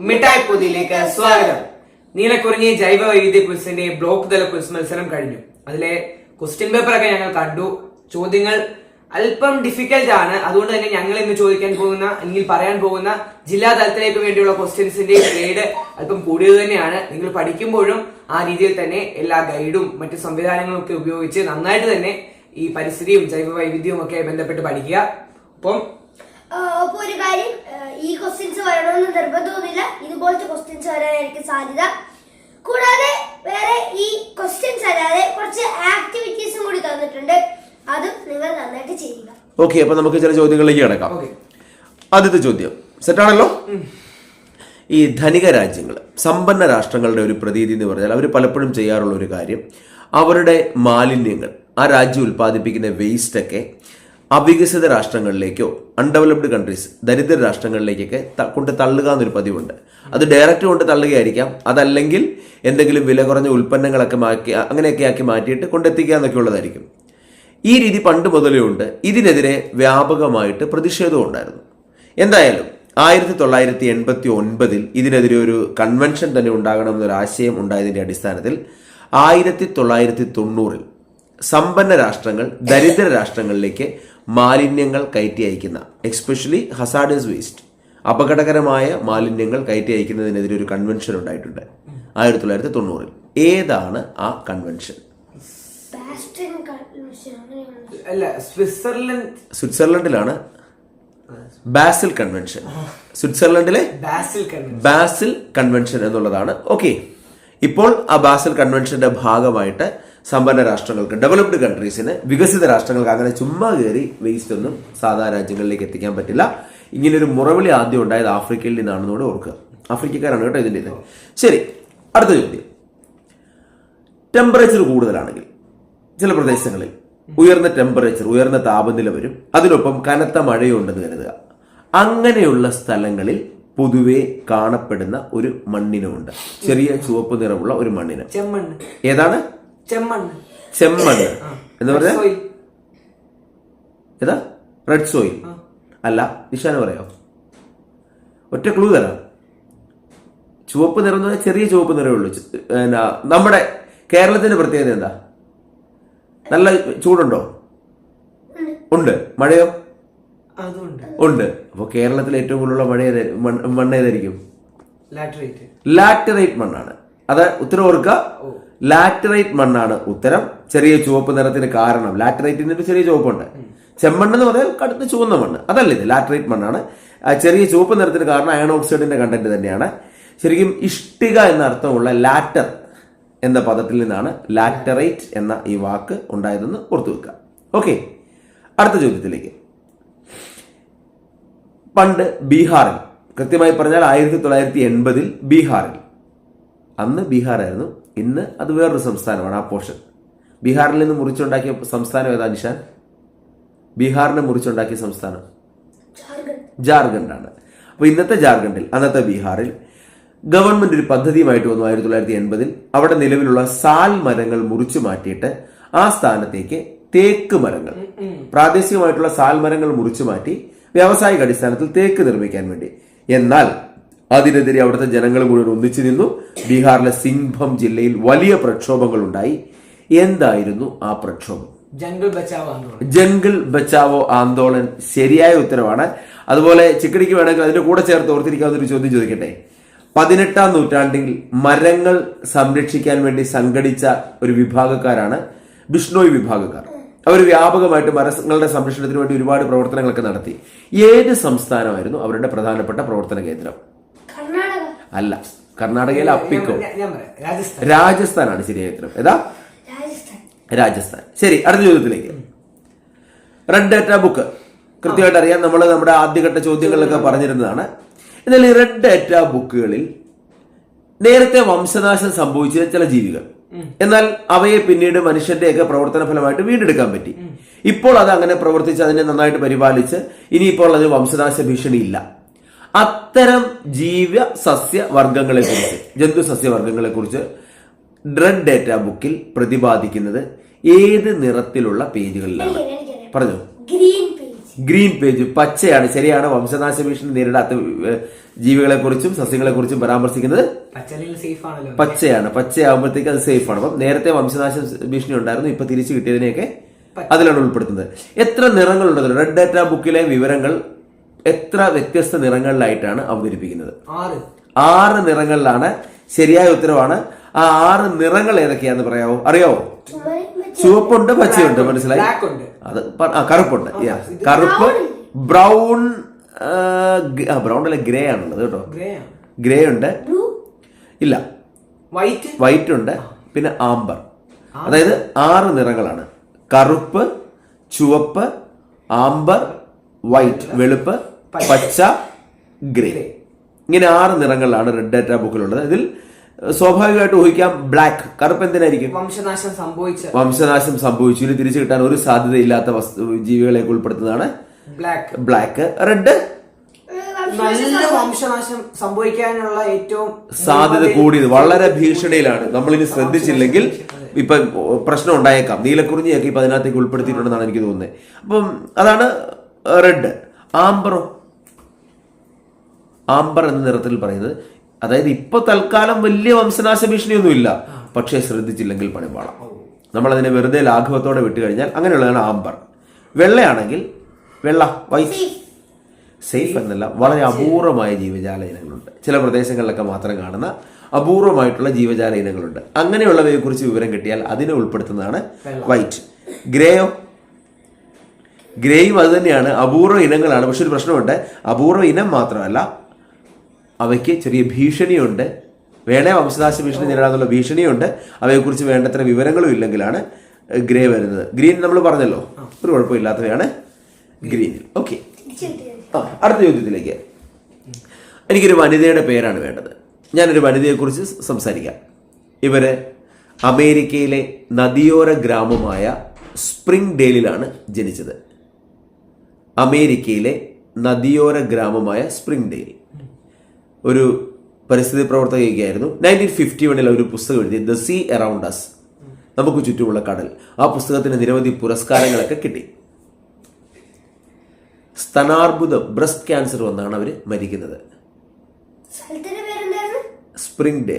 മിഠായി പൊതിയിലേക്ക് സ്വാഗതം. നീലക്കുറിഞ്ഞി ജൈവ വൈവിധ്യ ക്വിസിന്റെ ബ്ലോക്ക് തല ക്വിസ് മത്സരം കഴിഞ്ഞു. അതിലെ ക്വസ്റ്റ്യൻ പേപ്പർ ഒക്കെ ഞങ്ങൾ കണ്ടു. ചോദ്യങ്ങൾ അല്പം ഡിഫിക്കൽട്ട് ആണ്. അതുകൊണ്ട് തന്നെ ഞങ്ങൾ ഇന്ന് ചോദിക്കാൻ പോകുന്ന അല്ലെങ്കിൽ പറയാൻ പോകുന്ന ജില്ലാ തലത്തിലേക്ക് വേണ്ടിയുള്ള ക്വസ്റ്റ്യൻസിന്റെ ഗ്രേഡ് അല്പം കൂടിയത് തന്നെയാണ്. നിങ്ങൾ പഠിക്കുമ്പോഴും ആ രീതിയിൽ തന്നെ എല്ലാ ഗൈഡും മറ്റു സംവിധാനങ്ങളും ഒക്കെ ഉപയോഗിച്ച് നന്നായിട്ട് തന്നെ ഈ പരിസ്ഥിതിയും ജൈവ വൈവിധ്യവും ഒക്കെ ബന്ധപ്പെട്ട് പഠിക്കുക. അപ്പം ഒരു കാര്യം ഈ ക്വസ്റ്റ്യൻസ് വരണമെന്ന് നിർബന്ധമൊന്നുമില്ല ഇതുപോലത്തെ ക്വസ്റ്റ്യൻസ് വരാനായിരിക്കും സാധ്യത. കൂടാതെ വേറെ ഈ ക്വസ്റ്റ്യൻസ് അല്ലാതെ കുറച്ച് ആക്ടിവിറ്റീസും കൂടി തന്നിട്ടുണ്ട്. അതും നിങ്ങൾ നന്നായിട്ട് ചെയ്യുക. ഓക്കെ അപ്പൊ നമുക്ക് ചില ചോദ്യങ്ങളിലേക്ക് കിടക്കാം. ഓക്കെ ആദ്യത്തെ ചോദ്യം. സെറ്റാണല്ലോ ഈ ധനിക രാജ്യങ്ങൾ സമ്പന്ന രാഷ്ട്രങ്ങളുടെ ഒരു പ്രതീതി എന്ന് പറഞ്ഞാൽ അവർ പലപ്പോഴും ചെയ്യാറുള്ള ഒരു കാര്യം അവരുടെ മാലിന്യങ്ങൾ ആ രാജ്യം ഉൽപ്പാദിപ്പിക്കുന്ന വേസ്റ്റ് ഒക്കെ അവികസിത രാഷ്ട്രങ്ങളിലേക്കോ അൺഡെവലപ്ഡ് കൺട്രീസ് ദരിദ്ര രാഷ്ട്രങ്ങളിലേക്കൊക്കെ കൊണ്ട് തള്ളുക എന്നൊരു പതിവുണ്ട്. അത് ഡയറക്റ്റ് കൊണ്ട് തള്ളുകയായിരിക്കാം. അതല്ലെങ്കിൽ എന്തെങ്കിലും വില കുറഞ്ഞ ഉൽപ്പന്നങ്ങളൊക്കെ മാറ്റി അങ്ങനെയൊക്കെ ആക്കി മാറ്റിയിട്ട് കൊണ്ടെത്തിക്കുക എന്നൊക്കെ ഉള്ളതായിരിക്കും. ഈ രീതി പണ്ട് മുതലേ ഉണ്ട്. ഇതിനെതിരെ വ്യാപകമായിട്ട് പ്രതിഷേധവും ഉണ്ടായിരുന്നു. എന്തായാലും ആയിരത്തി തൊള്ളായിരത്തി എൺപത്തി ഒൻപതിൽ ഇതിനെതിരെ ഒരു കൺവെൻഷൻ തന്നെ ഉണ്ടാകണമെന്നൊരു ആശയം ഉണ്ടായതിന്റെ അടിസ്ഥാനത്തിൽ ആയിരത്തി തൊള്ളായിരത്തി തൊണ്ണൂറിൽ സമ്പന്ന രാഷ്ട്രങ്ങൾ ദരിദ്ര രാഷ്ട്രങ്ങളിലേക്ക് മാലിന്യങ്ങൾ കയറ്റി അയക്കുന്ന എക്സ്പെഷ്യലി ഹസാഡസ് വേസ്റ്റ് അപകടകരമായ മാലിന്യങ്ങൾ കയറ്റി അയക്കുന്നതിനെതിരെ ഒരു കൺവെൻഷൻ ഉണ്ടായിട്ടുണ്ട്. ആയിരത്തി തൊള്ളായിരത്തി തൊണ്ണൂറിൽ ഏതാണ് ആ കൺവെൻഷൻ സ്വിറ്റ്സർലൻഡിലാണ്. ബാസിൽ കൺവെൻഷൻ സ്വിറ്റ്സർലൻഡിലെ ബാസിൽ കൺവെൻഷൻ ബാസിൽ കൺവെൻഷൻ എന്നുള്ളതാണ്. ഓക്കെ ഇപ്പോൾ ആ ബാസിൽ കൺവെൻഷന്റെ ഭാഗമായിട്ട് സമ്പന്ന രാഷ്ട്രങ്ങൾക്ക് ഡെവലപ്ഡ് കൺട്രീസിന് വികസിത രാഷ്ട്രങ്ങൾക്ക് അങ്ങനെ ചുമ്മാ കയറി വേസ്റ്റ് ഒന്നും സാധാ രാജ്യങ്ങളിലേക്ക് എത്തിക്കാൻ പറ്റില്ല. ഇങ്ങനൊരു മുറവിളി ആദ്യം ഉണ്ടായത് ആഫ്രിക്കയിൽ നിന്നാണെന്ന് കൂടെ ഓർക്കുക. ആഫ്രിക്കക്കാരാണ് കേട്ടോ ഇതിന്റെ ഇത്. ശരി അടുത്ത ചോദ്യം. ടെമ്പറേച്ചർ കൂടുതലാണെങ്കിൽ ചില പ്രദേശങ്ങളിൽ ഉയർന്ന ടെമ്പറേച്ചർ ഉയർന്ന താപനില വരും. അതിനൊപ്പം കനത്ത മഴയുണ്ടെന്ന് കരുതുക. അങ്ങനെയുള്ള സ്ഥലങ്ങളിൽ പൊതുവെ കാണപ്പെടുന്ന ഒരു മണ്ണിനുമുണ്ട്. ചെറിയ ചുവപ്പ് നിറമുള്ള ഒരു മണ്ണിന്. ഏതാണ്? ചെമ്മണ്ണ്. ചെമ്മണ്ണ്. എന്ന് പറഞ്ഞാൽ. ഏതാ? റെഡ് സോയിൽ അല്ല നിഷാന പറയാം ഒറ്റ ക്ലൂ തരാം. ചുവപ്പ് നിറം എന്ന് പറഞ്ഞാൽ ചെറിയ ചുവപ്പ് നിറമേ ഉള്ളൂ. എന്നാ, നമ്മുടെ കേരളത്തിന്റെ പ്രത്യേകത എന്താ? നല്ല ചൂടുണ്ടോ? ഉണ്ട്. മഴയോ? ഉണ്ട്. അപ്പൊ കേരളത്തിൽ ഏറ്റവും കൂടുതലുള്ള മഴ മണ്ണ് ഏതായിരിക്കും? ലാറ്ററേറ്റ് ലാറ്ററൈറ്റ് മണ്ണാണ്. അത് ഉത്തരവ് ഓർക്കുക. ലാറ്ററൈറ്റ് മണ്ണാണ് ഉത്തരം. ചെറിയ ചുവപ്പ് നിറത്തിന് കാരണം ലാറ്ററൈറ്റിന് ഒരു ചെറിയ ചുവപ്പുണ്ട്. ചെമ്മണ്ണ് എന്ന് പറഞ്ഞാൽ കടുത്ത ചുവന്ന മണ്ണ്. അതല്ല ഇത് ലാറ്ററൈറ്റ് മണ്ണാണ്. ചെറിയ ചുവപ്പ് നിറത്തിന് കാരണം അയൺ ഓക്സൈഡിന്റെ കണ്ടന്റ് തന്നെയാണ്. ശരിക്കും ഇഷ്ടിക എന്ന അർത്ഥമുള്ള ലാറ്റർ എന്ന പദത്തിൽ നിന്നാണ് ലാറ്ററൈറ്റ് എന്ന ഈ വാക്ക് ഉണ്ടായതെന്ന് ഓർത്തു വെക്കുക. ഓക്കെ. അടുത്ത ചോദ്യത്തിലേക്ക്. പണ്ട് ബീഹാറിൽ കൃത്യമായി പറഞ്ഞാൽ ആയിരത്തി തൊള്ളായിരത്തി എൺപതിൽ ബീഹാറിൽ അന്ന് ബീഹാറായിരുന്നു ഇന്ന് അത് വേറൊരു സംസ്ഥാനമാണ് ആ പോർഷൻ. ബീഹാറിൽ നിന്ന് മുറിച്ചുണ്ടാക്കിയ സംസ്ഥാനം ഏതാ നിഷാൻ? ബീഹാറിനെ മുറിച്ചുണ്ടാക്കിയ സംസ്ഥാനം. ജാർഖണ്ഡ്. ജാർഖണ്ഡാണ്. അപ്പോൾ ഇന്നത്തെ ജാർഖണ്ഡിൽ അന്നത്തെ ബീഹാറിൽ ഗവൺമെന്റ് ഒരു പദ്ധതിയുമായിട്ട് വന്നു ആയിരത്തി തൊള്ളായിരത്തി എൺപതിൽ അവിടെ നിലവിലുള്ള സാൽ മരങ്ങൾ മുറിച്ചു മാറ്റിയിട്ട് ആ സ്ഥാനത്തേക്ക് തേക്ക് മരങ്ങൾ പ്രാദേശികമായിട്ടുള്ള സാൽ മരങ്ങൾ മുറിച്ചു മാറ്റി വ്യാവസായിക അടിസ്ഥാനത്തിൽ തേക്ക് നിർമ്മിക്കാൻ വേണ്ടി. എന്നാൽ അതിനെതിരെ അവിടുത്തെ ജനങ്ങൾ മുഴുവൻ ഒന്നിച്ചു നിന്നു. ബീഹാറിലെ സിംഭം ജില്ലയിൽ വലിയ പ്രക്ഷോഭങ്ങൾ ഉണ്ടായി എന്തായിരുന്നു ആ പ്രക്ഷോഭം? ജംഗിൾ ബച്ചാവ് ജംഗിൾ ബച്ചാവോ ആന്തോളൻ ശരിയായ ഉത്തരവാണ്. അതുപോലെ ചിക്കടിക്ക് വേണമെങ്കിൽ അതിന്റെ കൂടെ ചേർത്ത് ഓർത്തിരിക്കാവുന്ന ഒരു ചോദ്യം ചോദിക്കട്ടെ? പതിനെട്ടാം നൂറ്റാണ്ടിൽ മരങ്ങൾ സംരക്ഷിക്കാൻ വേണ്ടി സംഘടിച്ച ഒരു വിഭാഗക്കാരാണ് ബിഷ്ണോയ് വിഭാഗക്കാർ. അവർ വ്യാപകമായിട്ട് മരങ്ങളുടെ സംരക്ഷണത്തിന് വേണ്ടി ഒരുപാട് പ്രവർത്തനങ്ങളൊക്കെ നടത്തി. ഏത് സംസ്ഥാനമായിരുന്നു അവരുടെ പ്രധാനപ്പെട്ട പ്രവർത്തന കേന്ദ്രം? കർണാടക. അല്ല. കർണാടകയിലെ അപ്പിക്കോ. ഞാൻ- ഞാൻ രാജസ്ഥാൻ. രാജസ്ഥാനാണ് ശരിയായ ഉത്തരം ഏതാ? രാജസ്ഥാൻ. രാജസ്ഥാൻ. ശരി അടുത്ത ചോദ്യത്തിലേക്ക്. റെഡ് ഡേറ്റ ബുക്ക് കൃത്യമായിട്ട് അറിയാം നമ്മൾ നമ്മുടെ ആദ്യഘട്ട ചോദ്യങ്ങളിലൊക്കെ പറഞ്ഞിരുന്നതാണ്. എന്നാൽ ഈ റെഡ് ഡേറ്റ ബുക്കുകളിൽ നേരത്തെ വംശനാശം സംഭവിച്ച ചില ജീവികൾ. എന്നാൽ അവയെ പിന്നീട് മനുഷ്യന്റെയൊക്കെ പ്രവർത്തന ഫലമായിട്ട് വീണ്ടെടുക്കാൻ പറ്റി. ഇപ്പോൾ അത് അങ്ങനെ പ്രവർത്തിച്ച് അതിനെ നന്നായിട്ട് പരിപാലിച്ച് ഇനിയിപ്പോൾ അതിന് വംശനാശ ഭീഷണി ഇല്ല. അത്തരം ജീവ സസ്യ വർഗങ്ങളെ കുറിച്ച് ജന്തു സസ്യവർഗങ്ങളെ കുറിച്ച് റെഡ് ഡേറ്റ ബുക്കിൽ പ്രതിപാദിക്കുന്നത് ഏത് നിറത്തിലുള്ള പേജുകളിലാണ്? പറഞ്ഞു? ഗ്രീൻ പേജ് ഗ്രീൻ പേജ് പച്ചയാണ് ശരിയാണ്. വംശനാശ ഭീഷണി നേരിടാത്ത ജീവികളെ കുറിച്ചും സസ്യങ്ങളെ കുറിച്ചും പരാമർശിക്കുന്നത് സേഫ് ആണല്ലോ പച്ചയാണ്. പച്ചയാകുമ്പോഴത്തേക്ക് അത് സേഫ് ആണ് അപ്പം നേരത്തെ വംശനാശ ഭീഷണി ഉണ്ടായിരുന്നു ഇപ്പൊ തിരിച്ചു കിട്ടിയതിനെയൊക്കെ അതിലാണ് ഉൾപ്പെടുത്തുന്നത്. എത്ര നിറങ്ങളുള്ളത് റെഡ് ഡാറ്റ ബുക്കിലെ വിവരങ്ങൾ എത്ര വ്യത്യസ്ത നിറങ്ങളിലായിട്ടാണ് അവതരിപ്പിക്കുന്നത്? ആറ്. ആറ് നിറങ്ങളിലാണ് ശരിയായ ഉത്തരവാണ്. ആ ആറ് നിറങ്ങൾ ഏതൊക്കെയാന്ന് പറയാവോ? അറിയാവോ? ചുവപ്പുണ്ട് പച്ചയുണ്ട് മനസ്സിലായി? ബ്ലാക്ക് ഉണ്ട്. അത് കറുപ്പുണ്ട്. കറുപ്പ് ബ്രൗൺ ബ്രൗൺ അല്ല ഗ്രേ ആണുള്ളത് കേട്ടോ. ഗ്രേ ഗ്രേ ഉണ്ട്. ഇല്ല. വൈറ്റ് വൈറ്റ് ഉണ്ട്. പിന്നെ ആംബർ അതായത് ആറ് നിറങ്ങളാണ്. കറുപ്പ് ചുവപ്പ് ആംബർ വൈറ്റ് വെളുപ്പ് പച്ച ഗ്രേ. ഇങ്ങനെ ആറ് നിറങ്ങളിലാണ് റെഡ് ഡാറ്റ ബുക്കിലുള്ളത് ഇതിൽ സ്വാഭാവികമായിട്ട് ഊഹിക്കാം ബ്ലാക്ക് കറുപ്പ് എന്തിനായിരിക്കും? വംശനാശം സംഭവിച്ചു വംശനാശം സംഭവിച്ചു. ഇനി തിരിച്ചു കിട്ടാൻ ഒരു സാധ്യതയില്ലാത്ത വസ്തു ജീവികളെ ഉൾപ്പെടുത്തുന്നതാണ് ബ്ലാക്ക് ബ്ലാക്ക് റെഡ് നല്ല വംശനാശം സംഭവിക്കാനുള്ള ഏറ്റവും സാധ്യത കൂടിയത് വളരെ ഭീഷണിയിലാണ്. നമ്മളിനി ശ്രദ്ധിച്ചില്ലെങ്കിൽ ഇപ്പൊ പ്രശ്നം ഉണ്ടായേക്കാം. നീലക്കുറിഞ്ഞിയൊക്കെ ഇപ്പൊ അതിനകത്തേക്ക് ഉൾപ്പെടുത്തിയിട്ടുണ്ടെന്നാണ് എനിക്ക് തോന്നുന്നത്. അപ്പം അതാണ് റെഡ് ആംബറോ ആംബർ എന്ന നിറത്തിൽ പറയുന്നത്. അതായത് ഇപ്പൊ തൽക്കാലം വലിയ വംശനാശ ഭീഷണിയൊന്നുമില്ല പക്ഷേ ശ്രദ്ധിച്ചില്ലെങ്കിൽ പണിപാളാം. നമ്മളതിനെ വെറുതെ ലാഘവത്തോടെ വിട്ടുകഴിഞ്ഞാൽ അങ്ങനെയുള്ളതാണ് ആംബർ. വെള്ളയാണെങ്കിൽ വെള്ള വൈറ്റ് സേഫ് എന്നല്ല വളരെ അപൂർവമായ ജീവജാല ഇനങ്ങളുണ്ട് ചില പ്രദേശങ്ങളിലൊക്കെ മാത്രം കാണുന്ന അപൂർവമായിട്ടുള്ള ജീവജാല ഇനങ്ങളുണ്ട് അങ്ങനെയുള്ളവയെ കുറിച്ച് വിവരം കിട്ടിയാൽ അതിനെ ഉൾപ്പെടുത്തുന്നതാണ് വൈറ്റ് ഗ്രേയോ ഗ്രേയും അത് തന്നെയാണ്. അപൂർവ ഇനങ്ങളാണ്. പക്ഷെ ഒരു പ്രശ്നമുണ്ട്. അപൂർവ ഇനം മാത്രമല്ല അവയ്ക്ക് ചെറിയ ഭീഷണിയുണ്ട്. വേണേ വംശനാശ ഭീഷണി നേരിടാനുള്ള ഭീഷണിയുണ്ട്. അവയെക്കുറിച്ച് വേണ്ടത്ര വിവരങ്ങളും ഇല്ലെങ്കിലാണ് ഗ്രേ വരുന്നത്. ഗ്രീൻ നമ്മൾ പറഞ്ഞല്ലോ. ഒരു കുഴപ്പമില്ലാത്തവയാണ് ഗ്രീൻ. ഓക്കെ. അടുത്ത ചോദ്യത്തിലേക്ക്. എനിക്കൊരു വനിതയുടെ പേരാണ് വേണ്ടത്. ഞാനൊരു വനിതയെക്കുറിച്ച് സംസാരിക്കാം. ഇവർ അമേരിക്കയിലെ നദിയോര ഗ്രാമമായ സ്പ്രിംഗ് ഡേലിലാണ് ജനിച്ചത്. അമേരിക്കയിലെ നദിയോര ഗ്രാമമായ സ്പ്രിംഗ് ഡേൽ ഒരു പരിസ്ഥിതി പ്രവർത്തകയൊക്കെയായിരുന്നു നയന്റീൻ ഫിഫ്റ്റി വണ്ണിൽ ഒരു പുസ്തകം എഴുതി ദ സീ അറൗണ്ട് അസ് നമുക്ക് ചുറ്റുമുള്ള കടൽ. ആ പുസ്തകത്തിന് നിരവധി പുരസ്കാരങ്ങളൊക്കെ കിട്ടി. സ്തനാർബുദ ബ്രസ്റ്റ് ക്യാൻസർ വന്നാണ് അവർ മരിക്കുന്നത്. Spring day.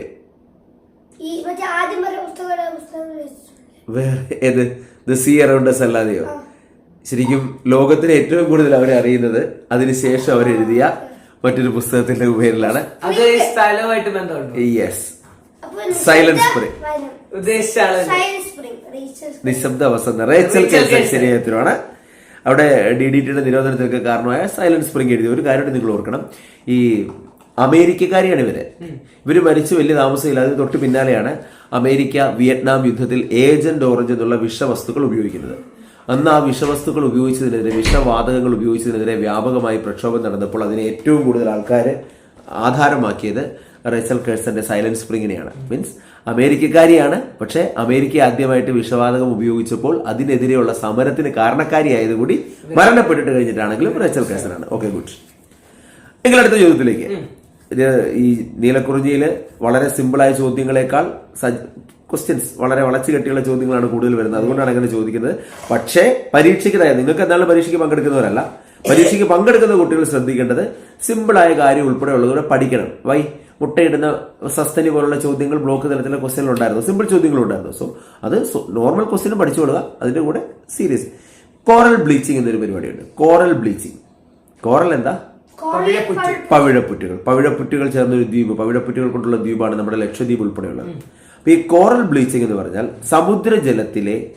വേറെ ഏത്? ദ സീ അറൗണ്ടസ് അല്ലാതെയോ? ശരിക്കും ലോകത്തിന് ഏറ്റവും കൂടുതൽ അവരെ അറിയുന്നത് അതിനുശേഷം അവരെഴുതിയ മറ്റൊരു പുസ്തകത്തിന്റെ പേരിലാണ്. അത് ഈ സ്ഥലവുമായിട്ട് ബന്ധമുണ്ട്? യെസ്. ഉദ്ദേശിച്ച നിശബ്ദ വസന്ത. റേച്ചൽ കേസൻ. ശരിയായത്തിലാണ് അവിടെ ഡി ഡി ടിയുടെ നിരോധനത്തിനൊക്കെ കാരണമായ സൈലന്റ് സ്പ്രിംഗ് എഴുതി. ഒരു കാര്യം നിങ്ങൾ ഓർക്കണം. ഈ അമേരിക്കക്കാരിയാണ് ഇവർ. ഇവർ മരിച്ചു വലിയ താമസമില്ലാതെ തൊട്ട് പിന്നാലെയാണ് അമേരിക്ക വിയറ്റ്നാം യുദ്ധത്തിൽ ഏജന്റ് ഓറഞ്ച് എന്നുള്ള വിഷവസ്തുക്കൾ ഉപയോഗിക്കുന്നത്. അന്ന് ആ വിഷവസ്തുക്കൾ ഉപയോഗിച്ചതിനെതിരെ വിഷവാതകങ്ങൾ ഉപയോഗിച്ചതിനെതിരെ വ്യാപകമായി പ്രക്ഷോഭം നടന്നപ്പോൾ അതിനെ ഏറ്റവും കൂടുതൽ ആൾക്കാർ ആധാരമാക്കിയത് റേച്ചൽ കേഴ്സന്റെ സൈലന്റ് സ്പ്രിങ്ങിനെയാണ്. മീൻസ് അമേരിക്കക്കാരിയാണ്. പക്ഷേ അമേരിക്ക ആദ്യമായിട്ട് വിഷവാതകം ഉപയോഗിച്ചപ്പോൾ അതിനെതിരെയുള്ള സമരത്തിന് കാരണക്കാരിയായതുകൂടി മരണപ്പെട്ടിട്ട് കഴിഞ്ഞിട്ടാണെങ്കിലും റേച്ചൽ കേഴ്സനാണ്. Okay good. നിങ്ങളുടെ അടുത്ത ചോദ്യത്തിലേക്ക്. ഈ നീലക്കുറിഞ്ഞിയിൽ വളരെ സിമ്പിളായ ചോദ്യങ്ങളെക്കാൾ ക്വസ്റ്റ്യൻസ് വളരെ വളച്ചു കെട്ടിയുള്ള ചോദ്യങ്ങളാണ് കൂടുതൽ വരുന്നത്. അതുകൊണ്ടാണ് അങ്ങനെ ചോദിക്കുന്നത്. പക്ഷേ പരീക്ഷയ്ക്ക് തയ്യാർ നിങ്ങൾക്ക് എന്താണ് പരീക്ഷയ്ക്ക് പങ്കെടുക്കുന്നവരല്ല. പരീക്ഷയ്ക്ക് പങ്കെടുക്കുന്ന കുട്ടികൾ ശ്രദ്ധിക്കേണ്ടത് സിമ്പിളായ കാര്യം ഉൾപ്പെടെ ഉള്ളതുകൂടെ പഠിക്കണം. വൈ? മുട്ടയിടുന്ന സസ്തനി പോലുള്ള ചോദ്യങ്ങൾ ബ്ലോക്ക് തലത്തിലെ ക്വസ്റ്റ്യൻ ഉണ്ടായിരുന്നു. സിമ്പിൾ ചോദ്യങ്ങൾ ഉണ്ടായിരുന്നു. സോ അത് നോർമൽ ക്വസ്റ്റ്യനും പഠിച്ചു കൊടുക്കുക. അതിന്റെ കൂടെ സീരിയസ് കോറൽ ബ്ലീച്ചിങ് എന്നൊരു പരിപാടിയുണ്ട്. കോറൽ ബ്ലീച്ചിങ് കോറൽ എന്താ? പവിഴപ്പുറ്റുകൾ. പവിഴപ്പുറ്റുകൾ ചേർന്ന ഒരു ദ്വീപ് പവിഴപ്പുറ്റുകൾ കൊണ്ടുള്ള ദ്വീപാണ് നമ്മുടെ ലക്ഷദ്വീപ് ഉൾപ്പെടെയുള്ളത്. അപ്പൊ ഈ കോറൽ ബ്ലീച്ചിങ് എന്ന് പറഞ്ഞാൽ സമുദ്രജലത്തിലെ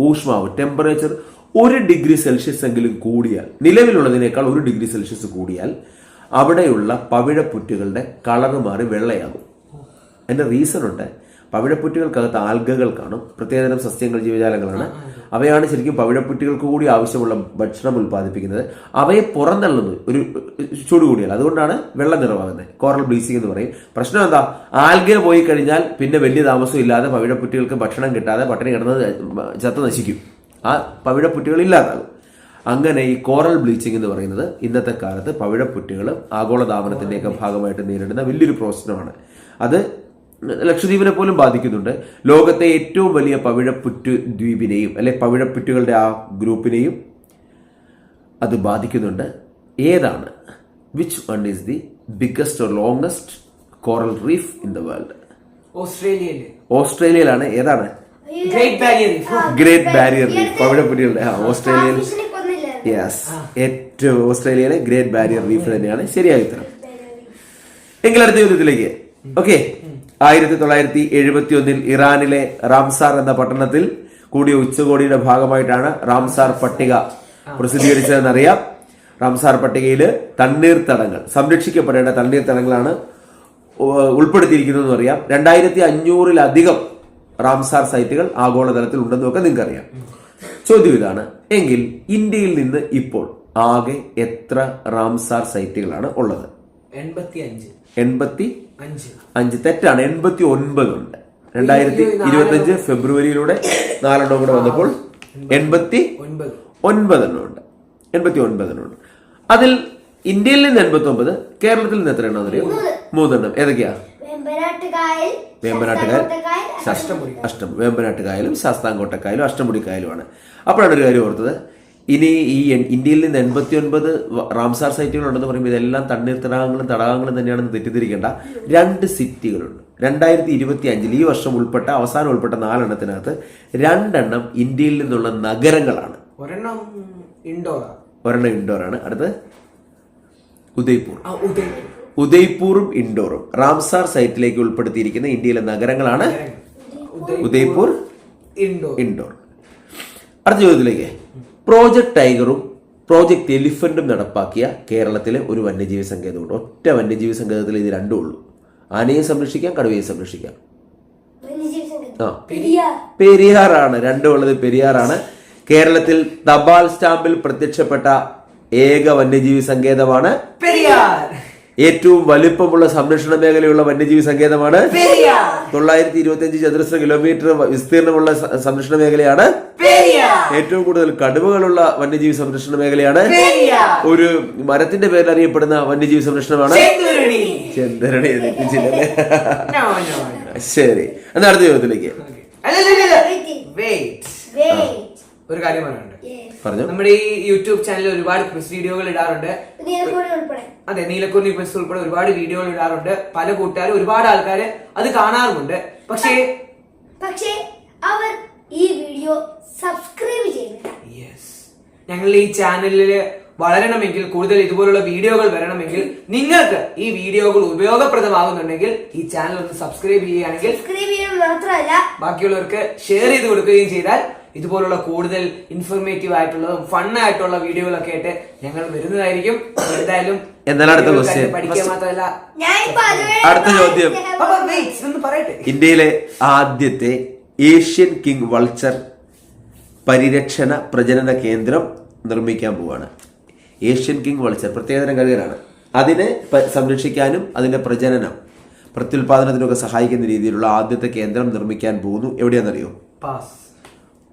ഊഷ്മാവ് ടെമ്പറേച്ചർ ഒരു ഡിഗ്രി സെൽഷ്യസ് എങ്കിലും കൂടിയാൽ നിലവിലുള്ളതിനേക്കാൾ ഒരു ഡിഗ്രി സെൽഷ്യസ് കൂടിയാൽ അവിടെയുള്ള പവിഴപ്പുറ്റുകളുടെ കളർ മാറി വെള്ളയാകും. അതിന്റെ റീസൺ ഉണ്ട്. പവിഴപ്പുറ്റുകൾക്കകത്ത് ആൽഗകൾ കാണും. പ്രത്യേകതരം സസ്യങ്ങൾ ജീവജാലങ്ങളാണ്. അവയാണ് ശരിക്കും പവിഴപ്പുറ്റികൾക്ക് കൂടി ആവശ്യമുള്ള ഭക്ഷണം ഉൽപ്പാദിപ്പിക്കുന്നത്. അവയെ പുറന്തള്ളുന്നത് ഒരു ചൂട് കൂടിയാൽ അതുകൊണ്ടാണ് വെള്ള നിറമാകുന്നത് കോറൽ ബ്ലീച്ചിങ് എന്ന് പറയും. പ്രശ്നം എന്താ? ആൽഗ പോയി കഴിഞ്ഞാൽ പിന്നെ വലിയ താമസം ഇല്ലാതെ പവിഴപ്പുറ്റികൾക്ക് ഭക്ഷണം കിട്ടാതെ പട്ടിണി കിടന്നത് ചത്ത നശിക്കും. ആ പവിഴപ്പുറ്റികൾ ഇല്ലാതാകും. അങ്ങനെ ഈ കോറൽ ബ്ലീച്ചിങ് എന്ന് പറയുന്നത് ഇന്നത്തെ കാലത്ത് പവിഴപ്പുറ്റുകൾ ആഗോളതാപനത്തിന്റെയൊക്കെ ഭാഗമായിട്ട് നേരിടുന്ന വലിയൊരു പ്രശ്നമാണ് അത് ലക്ഷദ്വീപിനെ പോലും ബാധിക്കുന്നുണ്ട്. ലോകത്തെ ഏറ്റവും വലിയ പവിഴപ്പുറ്റ് ദ്വീപിനെയും അല്ലെ പവിഴപ്പുറ്റുകളുടെ ആ ഗ്രൂപ്പിനെയും അത് ബാധിക്കുന്നുണ്ട്. ഏതാണ്? Which one is the biggest or longest coral reef in the world Australia ഓസ്ട്രേലിയയിലാണ്. ഏതാണ്? ഗ്രേറ്റ് ബാരിയർ റീഫ് പവിഴപ്പുറ്റുകളുടെ ആ ഓസ്ട്രേലിയയിൽ. യെസ് ഏറ്റവും ഓസ്ട്രേലിയയിലെ ഗ്രേറ്റ് ബാരിയർ റീഫ് തന്നെയാണ്. ശരിയായ ഉത്തരം. എങ്കിൽ അടുത്ത ചോദ്യത്തിലേക്ക്. ഓക്കെ ആയിരത്തി തൊള്ളായിരത്തി എഴുപത്തി ഒന്നിൽ ഇറാനിലെ റാംസാർ എന്ന പട്ടണത്തിൽ കൂടിയ ഉച്ചകോടിയുടെ ഭാഗമായിട്ടാണ് റാംസാർ പട്ടിക പ്രസിദ്ധീകരിച്ചതെന്നറിയാം. റാംസാർ പട്ടികയിൽ തണ്ണീർത്തടങ്ങൾ സംരക്ഷിക്കപ്പെടേണ്ട തണ്ണീർത്തടങ്ങളാണ് ഉൾപ്പെടുത്തിയിരിക്കുന്നതെന്ന് അറിയാം. രണ്ടായിരത്തി അഞ്ഞൂറിലധികം റാംസാർ സൈറ്റുകൾ ആഗോളതലത്തിൽ ഉണ്ടെന്നൊക്കെ നിങ്ങൾക്ക് അറിയാം ചോദ്യം ഇതാണ് എങ്കിൽ ഇന്ത്യയിൽ നിന്ന് ഇപ്പോൾ ആകെ എത്ര റാംസാർ സൈറ്റുകളാണ് ഉള്ളത്? എൺപത്തി അഞ്ച് എൺപത്തി അഞ്ച്. തെറ്റാണ്. എൺപത്തി ഒൻപത് ഉണ്ട്. രണ്ടായിരത്തി ഇരുപത്തി അഞ്ച് ഫെബ്രുവരിയിലൂടെ നാലെണ്ണം കൂടെ വന്നപ്പോൾ എൺപത്തി ഒൻപത്. ഒൻപതെണ്ണം ഉണ്ട്. എൺപത്തി ഒൻപതെണ്ണം ഉണ്ട്. അതിൽ ഇന്ത്യയിൽ നിന്ന് എൺപത്തി ഒമ്പത് കേരളത്തിൽ നിന്ന് എത്ര എണ്ണം അറിയാം മൂന്നെണ്ണം. ഏതൊക്കെയാ? വേമ്പനാട്ടുകായൽ അഷ്ടം വേമ്പനാട്ടുകായലും ശാസ്താംകോട്ടക്കായലും അഷ്ടമുടിക്കായലുമാണ്. അപ്പോഴാണ് ഒരു കാര്യം ഓർത്തത്. ഇനി ഈ ഇന്ത്യയിൽ നിന്ന് എൺപത്തി ഒൻപത് റാംസാർ സൈറ്റുകൾ ഉണ്ടെന്ന് പറയുമ്പോൾ ഇതെല്ലാം തണ്ണീർ തടാകങ്ങളും തന്നെയാണെന്ന് തെറ്റിദ്ധരിക്കേണ്ട. രണ്ട് സിറ്റികളുണ്ട്. രണ്ടായിരത്തി ഇരുപത്തി അഞ്ചിൽ ഈ വർഷം ഉൾപ്പെട്ട അവസാനം ഉൾപ്പെട്ട നാലെണ്ണത്തിനകത്ത് രണ്ടെണ്ണം ഇന്ത്യയിൽ നിന്നുള്ള നഗരങ്ങളാണ്. ഒരെണ്ണം ഇൻഡോറാ ഒരെണ്ണം ഇൻഡോർ ആണ്. അടുത്ത് ഉദയ്പൂർ. ഉദയ്പൂർ. ഉദയ്പൂറും ഇൻഡോറും റാംസാർ സൈറ്റിലേക്ക് ഉൾപ്പെടുത്തിയിരിക്കുന്ന ഇന്ത്യയിലെ നഗരങ്ങളാണ് ഉദയ്പൂർ ഇൻഡോർ ഇൻഡോർ അടുത്ത ചോദ്യത്തിലേക്ക്. പ്രോജക്ട് ടൈഗറും പ്രോജക്ട് എലിഫന്റും നടപ്പാക്കിയ കേരളത്തിലെ ഒരു വന്യജീവി സങ്കേതമുണ്ട്. ഒറ്റ വന്യജീവി സങ്കേതത്തിൽ ഇത് രണ്ടും ഉള്ളൂ. ആനയെ സംരക്ഷിക്കാം കടുവയെ സംരക്ഷിക്കാം. ആ. പെരിയാർ. പെരിയാറാണ്. രണ്ടും ഉള്ളത് പെരിയാറാണ്. കേരളത്തിൽ തപാൽ സ്റ്റാമ്പിൽ പ്രത്യക്ഷപ്പെട്ട ഏക വന്യജീവി സങ്കേതമാണ് പെരിയാർ. ഏറ്റവും വലിപ്പമുള്ള സംരക്ഷണ മേഖലയുള്ള വന്യജീവി സങ്കേതമാണ് തൊള്ളായിരത്തി ഇരുപത്തി അഞ്ച് ചതുരശ്ര കിലോമീറ്റർ വിസ്തീർണമുള്ള സംരക്ഷണ മേഖലയാണ് ഏറ്റവും കൂടുതൽ കടുവകളുള്ള വന്യജീവി സംരക്ഷണ മേഖലയാണ് ഒരു മരത്തിന്റെ പേരിൽ അറിയപ്പെടുന്ന വന്യജീവി സംരക്ഷണമാണ് ചെന്തുരുണി. ശരി. എന്നാ അടുത്ത ചോദ്യത്തിലേക്ക്. ഒരു കാര്യം പറയാനുണ്ട്. പറഞ്ഞു. നമ്മുടെ ഈ യൂട്യൂബ് ചാനലിൽ ഒരുപാട് ക്വിസ് വീഡിയോകൾ ഇടാറുണ്ട്. അതെ നീലക്കുറിഞ്ഞി ക്വിസ് ഉൾപ്പെടെ ഒരുപാട് വീഡിയോകൾ ഇടാറുണ്ട്. പല കൂട്ടുകാരും ഒരുപാട് ആൾക്കാര് അത് കാണാറുമുണ്ട്. പക്ഷേ പക്ഷേ അവർ ഈ വീഡിയോ സബ്സ്ക്രൈബ് ചെയ്യുന്നില്ല. യെസ് ഞങ്ങൾ ഈ ചാനലിൽ വളരണമെങ്കിൽ കൂടുതൽ ഇതുപോലുള്ള വീഡിയോകൾ വരണമെങ്കിൽ നിങ്ങൾക്ക് ഈ വീഡിയോകൾ ഉപയോഗപ്രദമാകുന്നുണ്ടെങ്കിൽ ഈ ചാനൽ ഒന്ന് സബ്സ്ക്രൈബ് ചെയ്യുകയാണെങ്കിൽ സബ്സ്ക്രൈബ് ചെയ്യണം മാത്രമല്ല ബാക്കിയുള്ളവർക്ക് ഷെയർ ചെയ്ത് കൊടുക്കുകയും ചെയ്താൽ ഇതുപോലുള്ള കൂടുതൽ ഇൻഫോർമേറ്റീവ് ആയിട്ടുള്ളതും ഫൺ ആയിട്ടുള്ള വീഡിയോകളൊക്കെ ആയിട്ട് ഞങ്ങൾ വരുന്നതായിരിക്കും. എന്തായാലും അടുത്ത മാത്രമല്ല. ചോദ്യം. ഇന്ത്യയിലെ ആദ്യത്തെ ഏഷ്യൻ കിങ് വൾച്ചർ പരിരക്ഷണ പ്രജനന കേന്ദ്രം നിർമ്മിക്കാൻ പോവാണ്. ഏഷ്യൻ കിങ് വൾച്ചർ പ്രത്യേകതരം കഴിവരാണ് അതിനെ സംരക്ഷിക്കാനും അതിന്റെ പ്രജനനം പ്രത്യുൽപാദനത്തിനൊക്കെ സഹായിക്കുന്ന രീതിയിലുള്ള ആദ്യത്തെ കേന്ദ്രം നിർമ്മിക്കാൻ പോകുന്നു. എവിടെയാണെന്നറിയോ? പാസ്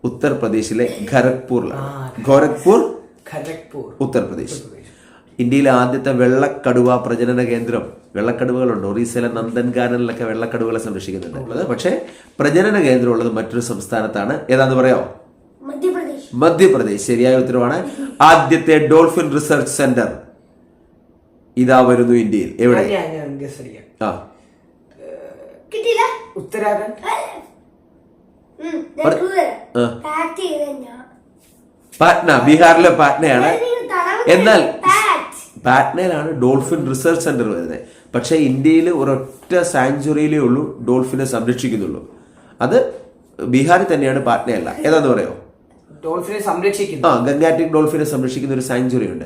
ഉത്തർപ്രദേശിലെ ഖരഗ്പൂറിലാണ്. ഗോരഖ്പൂർ ഖരഗ്പൂർ. ഉത്തർപ്രദേശ്. ഇന്ത്യയിലെ ആദ്യത്തെ വെള്ളക്കടുവ പ്രജനന കേന്ദ്രം. വെള്ളക്കടുവകളുണ്ട്. ഒറീസയിലെ നന്ദൻകാനനിലൊക്കെ വെള്ളക്കടുവകളെ സംരക്ഷിക്കുന്നുണ്ട്. ഉള്ളത്. പക്ഷേ പ്രജനന കേന്ദ്രം ഉള്ളത് മറ്റൊരു സംസ്ഥാനത്താണ്. ഏതാന്ന് പറയാമോ? മധ്യപ്രദേശ്. മധ്യപ്രദേശ്. ശരിയായ ഉത്തരവാണ്. ആദ്യത്തെ ഡോൾഫിൻ റിസർച്ച് സെന്റർ. ഇതാ വരുന്നു ഇന്ത്യയിൽ. എവിടെ? ആ. ഉത്തരാഖണ്ഡ്. പാറ്റ്ന ബീഹാറിലെ പാറ്റ്നയാണ് എന്നാൽ. പാറ്റ്നയിലാണ് ഡോൾഫിൻ റിസർച്ച് സെന്റർ വരുന്നത്. പക്ഷേ ഇന്ത്യയിൽ ഒരൊറ്റ സാങ്ച്വറിയിലേ ഉള്ളൂ ഡോൾഫിനെ സംരക്ഷിക്കുന്നുള്ളൂ. അത് ബീഹാറിൽ തന്നെയാണ് പാറ്റ്നയല്ല ഏതാന്ന് പറയോ? ഡോൾഫിനെ സംരക്ഷിക്കുന്നു. ആ ഗംഗാറ്റിക് ഡോൾഫിനെ സംരക്ഷിക്കുന്ന ഒരു സാങ്ച്വറി ഉണ്ട്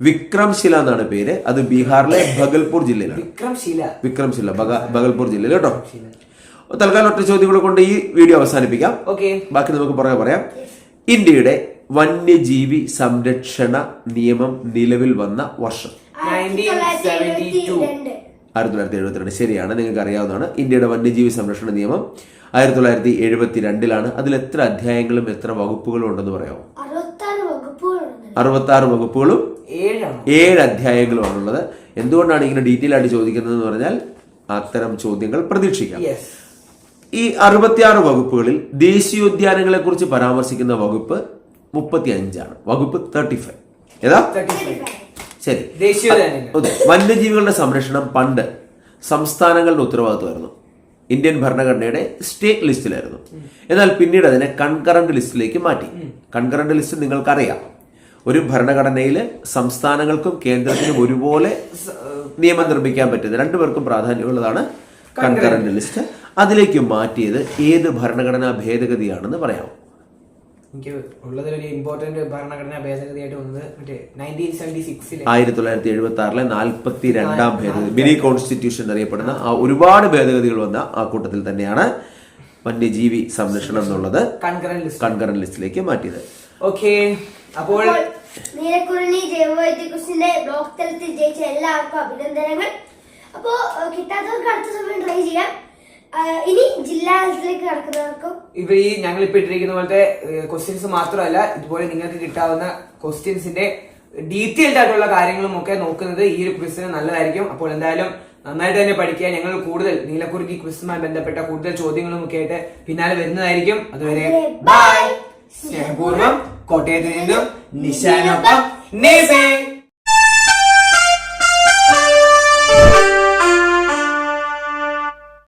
വിക്രംശില എന്നാണ് പേര്. അത് ബീഹാറിലെ ഭഗൽപൂർ ജില്ലയിലാണ്. വിക്രംശില വിക്രംശില ഭഗ- ഭഗൽപൂർ ജില്ലയിൽ കേട്ടോ. തൽക്കാലം ഒറ്റ ചോദ്യങ്ങൾ കൊണ്ട് ഈ വീഡിയോ അവസാനിപ്പിക്കാം. ഓക്കെ ബാക്കി നമുക്ക് പുറകെ പറയാം. ഇന്ത്യയുടെ വന്യജീവി സംരക്ഷണ നിയമം നിലവിൽ വന്ന വർഷം. ആയിരത്തി തൊള്ളായിരത്തി എഴുപത്തിരണ്ട്. ശരിയാണ് നിങ്ങൾക്ക് അറിയാവുന്നതാണ് ഇന്ത്യയുടെ വന്യജീവി സംരക്ഷണ നിയമം ആയിരത്തി തൊള്ളായിരത്തി എഴുപത്തി രണ്ടിലാണ് അതിൽ എത്ര അധ്യായങ്ങളും എത്ര വകുപ്പുകളും ഉണ്ടെന്ന് പറയാമോ? അറുപത്തി ആറ് വകുപ്പുകളും ഏഴ് അധ്യായങ്ങളുമാണുള്ളത്. എന്തുകൊണ്ടാണ് ഇങ്ങനെ ഡീറ്റെയിൽ ആയിട്ട് ചോദിക്കുന്നത് എന്ന് പറഞ്ഞാൽ അത്തരം ചോദ്യങ്ങൾ പ്രതീക്ഷിക്കാം. യെസ് ഈ അറുപത്തിയാറ് വകുപ്പുകളിൽ ദേശീയോദ്യാനങ്ങളെ കുറിച്ച് പരാമർശിക്കുന്ന വകുപ്പ് മുപ്പത്തി അഞ്ചാണ് വകുപ്പ് തേർട്ടി ഫൈവ് ഏതാ ശരി. വന്യജീവികളുടെ സംരക്ഷണം പണ്ട് സംസ്ഥാനങ്ങളുടെ ഉത്തരവാദിത്വമായിരുന്നു. ഇന്ത്യൻ ഭരണഘടനയുടെ സ്റ്റേറ്റ് ലിസ്റ്റിലായിരുന്നു. എന്നാൽ പിന്നീട് അതിനെ കൺകറന്റ് ലിസ്റ്റിലേക്ക് മാറ്റി. കൺകറന്റ് ലിസ്റ്റ് നിങ്ങൾക്കറിയാം. ഒരു ഭരണഘടനയിൽ സംസ്ഥാനങ്ങൾക്കും കേന്ദ്രത്തിനും ഒരുപോലെ നിയമം നിർമ്മിക്കാൻ പറ്റുന്ന രണ്ടുപേർക്കും പ്രാധാന്യമുള്ളതാണ് കൺകറന്റ് ലിസ്റ്റ്. അതിലേക്ക് മാറ്റിയത് ഏത് ഭരണഘടനാ ഭേദഗതിയാണെന്ന് പറയാമോ? എനിക്ക് ഉള്ളതിലൊരു ഇമ്പോർട്ടന്റ് ഭരണഘടനാ ഭേദഗതിയായിട്ട് വന്നത് മറ്റേ നയന്റീൻ സിക്സിലെ ആയിരത്തി തൊള്ളായിരത്തി എഴുപത്തി ആറിലെ നാൽപ്പത്തി രണ്ടാം ഭേദഗതി മിനി കോൺസ്റ്റിറ്റ്യൂഷൻ അറിയപ്പെടുന്ന ആ ഒരുപാട് ഭേദഗതികൾ വന്ന ആ കൂട്ടത്തിൽ തന്നെയാണ് വന്യജീവി സംരക്ഷണം എന്നുള്ളത് കൺകറന്റ് ലിസ്റ്റ്. കൺകറന്റ് ലിസ്റ്റിലേക്ക് മാറ്റിയത്. ഓക്കെ അപ്പോൾ നീലക്കുറിണി ജൈവവൈദ്യകൃഷിന്റെ ബ്ലോക്ക് തലത്തിൽ ജയിച്ച എല്ലാവർക്കും അഭിനന്ദനങ്ങൾ. അപ്പോ ഏഹ്, കിട്ടാത്തവർക്ക് അടുത്ത സമയം ട്രൈ ചെയ്യാം. ഇനി ജില്ലാ തലത്തിലേക്ക് കടക്കുന്നവർക്കും ഇവ ഈ ഞങ്ങൾ ഇപ്പൊ ഇട്ടിരിക്കുന്ന പോലത്തെ ക്വസ്റ്റ്യൻസ് മാത്രമല്ല ഇതുപോലെ നിങ്ങൾക്ക് കിട്ടാവുന്ന ക്വസ്റ്റ്യൻസിന്റെ ഡീറ്റെയിൽഡ് ആയിട്ടുള്ള കാര്യങ്ങളും ഒക്കെ നോക്കുന്നത് ഈ ഒരു ക്വിസിന് നല്ലതായിരിക്കും. അപ്പോൾ എന്തായാലും നന്നായിട്ട് തന്നെ പഠിക്കുക ഞങ്ങൾ കൂടുതൽ നീലക്കുറുക്കി ക്വിസുമായി ബന്ധപ്പെട്ട കൂടുതൽ ചോദ്യങ്ങളും ഒക്കെ ആയിട്ട് പിന്നാലെ വരുന്നതായിരിക്കും. അതുവരെ ബൈ. സ്നേഹപൂർവം കോട്ടയത്ത് നിന്നും നിശാനൊപ്പം